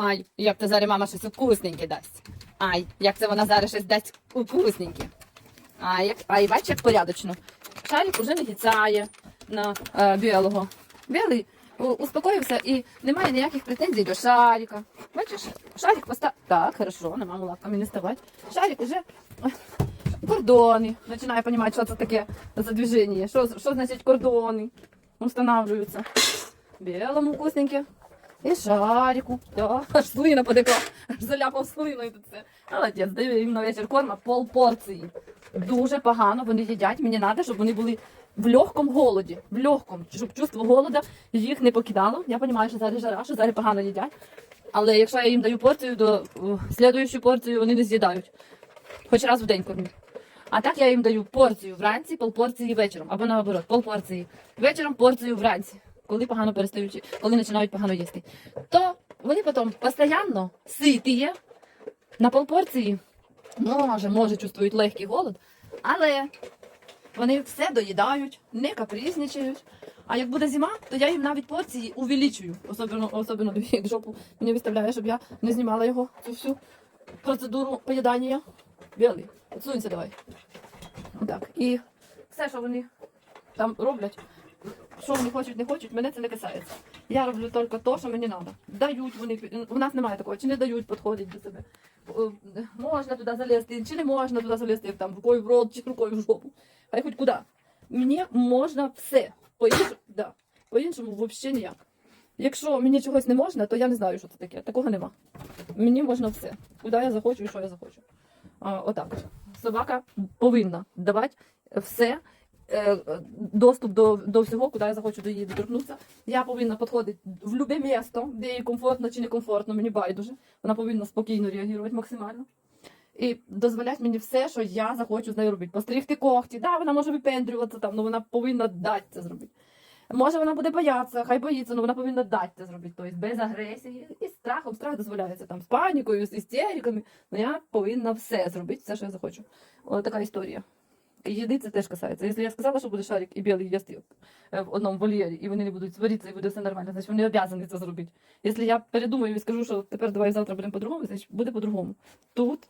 Ай, як це зараз мама щось вкусненьке дасть. Ай, як це вона зараз щось дасть вкусненьке. Ай, як, ай, бач, як порядочно. Шарик уже не гіцає на е, білого. Білий успокоївся і немає ніяких претензій до шарика. Бачиш, шарик постав. Так, хорошо, на маму лапками не ставать. Шарик уже е, кордони. Починає розуміти, що це таке за движення. Що, що значить кордони? Устанавливаються. Білому вкусненьке. І шарику. Да, аж слина потекла. Аж заляпав слиною тут це. Молодець, даю їм на вечір корма пол порції. Дуже погано вони їдять. Мені треба, щоб вони були в легкому голоді. В легкому, щоб чувство голода їх не покидало. Я розумію, що зараз жара, що зараз погано їдять. Але якщо я їм даю порцію, то слідуючу порцію вони не з'їдають. Хоч раз в день кормлю. А так я їм даю порцію вранці, полпорції вечором. Або наоборот, полпорції. Вечором порцію вранці, коли погано перестають, коли починають погано їсти. То вони потім постійно ситі на полпорції. Може, може, чувствують легкий голод, але вони все доїдають, не капризничають. А як буде зима, то я їм навіть порції увеличую. Особливо, особливо як жопу мені виставляє, щоб я не знімала його цю всю процедуру поїдання. Білий, отсунься давай. Так. І все, що вони там роблять, що вони хочуть, не хочуть, мене це не касається. Я роблю тільки те, що мені треба. Дають вони, у нас немає такого, чи не дають, підходять до себе. Е, Можна туди залізти, чи не можна туди залізти, там, рукою в рот, чи рукою в жопу. Хай хоч куди. Мені можна все. По-іншому, да. По-іншому взагалі ніяк. Якщо мені чогось не можна, то я не знаю, що це таке. Такого нема. Мені можна все. Куди я захочу і що я захочу. А, отак. Собака повинна давати все, доступ до, до всього, куди я захочу до її доторкнутися. Я повинна підходити в будь-яке місто, де їй комфортно чи некомфортно, мені байдуже. Вона повинна спокійно реагувати максимально. І дозволяти мені все, що я захочу з нею робити. Постригти когті, да, вона може випендрюватися там, але вона повинна дати це зробити. Може, вона буде боятися, хай боїться, але вона повинна дати це зробити. Тобто без агресії і страхом. Страх дозволяється там з панікою, з істериками. Ну я повинна все зробити, все, що я захочу. Ось така історія. Їди це теж касається. Якщо я сказала, що буде шарик і білий їсти е, в одному вольєрі, і вони не будуть сваритися, і буде все нормально, значить вони обов'язані це зробити. Якщо я передумаю і скажу, що тепер давай завтра будемо по-другому, значить буде по-другому. Тут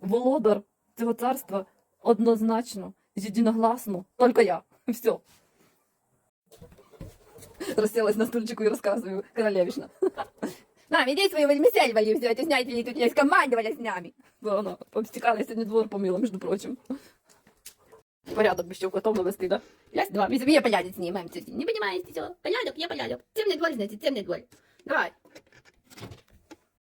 володар цього царства однозначно, єдиногласно, тільки я. Все. Розсілась на стульчику і розказую королевична. Мам, иди свою вельмисель вали все, это снять тут есть командовали с нами. Да, она обстекала, я двор помыла, между прочим. Порядок бы еще котом навести, да? Раз, два, мы порядок снимаем. Не понимаете, все. Порядок, я порядок. Темный двор, значит, темный двор. Давай.